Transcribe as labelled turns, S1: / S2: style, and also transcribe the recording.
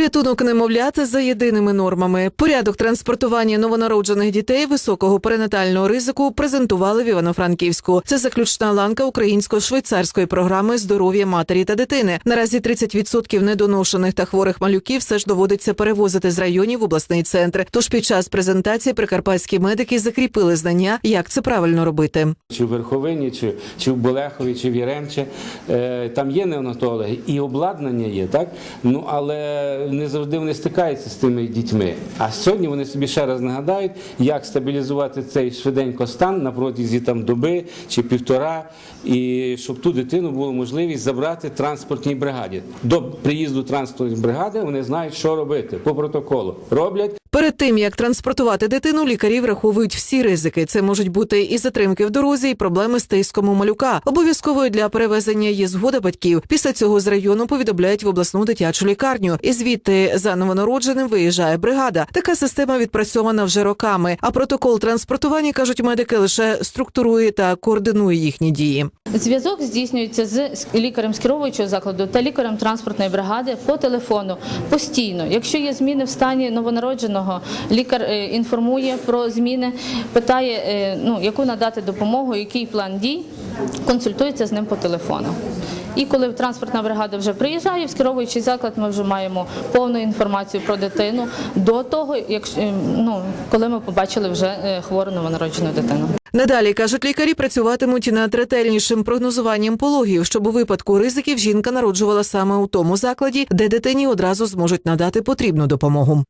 S1: Порятунок немовляти за єдиними нормами. Порядок транспортування новонароджених дітей високого перинатального ризику презентували в Івано-Франківську. Це заключна ланка українсько-швейцарської програми здоров'я матері та дитини. Наразі 30% недоношених та хворих малюків все ж доводиться перевозити з районів в обласний центр. Тож під час презентації прикарпатські медики закріпили знання, як це правильно робити.
S2: чи в Верховині, чи, чи в Болехові, чи в Яремче. Е, там є неонатологи і обладнання є, так? Ну, але не завжди вони стикаються з тими дітьми. А сьогодні вони собі ще раз нагадають, як стабілізувати цей швиденько стан на протязі там, доби чи півтора, і щоб ту дитину було можливість забрати транспортній бригаді. До приїзду транспортної бригади вони знають, що робити по протоколу. Роблять.
S1: Перед тим як транспортувати дитину, лікарі враховують всі ризики. Це можуть бути і затримки в дорозі, і проблеми з тиском у малюка. Обов'язковою для перевезення є згода батьків. Після цього з району повідомляють в обласну дитячу лікарню. І звідти за новонародженим виїжджає бригада. Така система відпрацьована вже роками. А протокол транспортування кажуть медики лише структурує та координує їхні дії.
S3: Зв'язок здійснюється з лікарем скеровуючого закладу та лікарем транспортної бригади по телефону постійно. Якщо є зміни в стані новонародженого, лікар е, інформує про зміни, питає, е, ну, яку надати допомогу, який план дій, консультується з ним по телефону. І коли транспортна бригада вже приїжджає в скеровуючий заклад, ми вже маємо повну інформацію про дитину до того, е, ну, коли ми побачили вже хвору новонароджену дитину.
S1: Надалі кажуть лікарі, працюватимуть над ретельнішим прогнозуванням пологів, щоб у випадку ризиків жінка народжувала саме у тому закладі, де дитині одразу зможуть надати потрібну допомогу.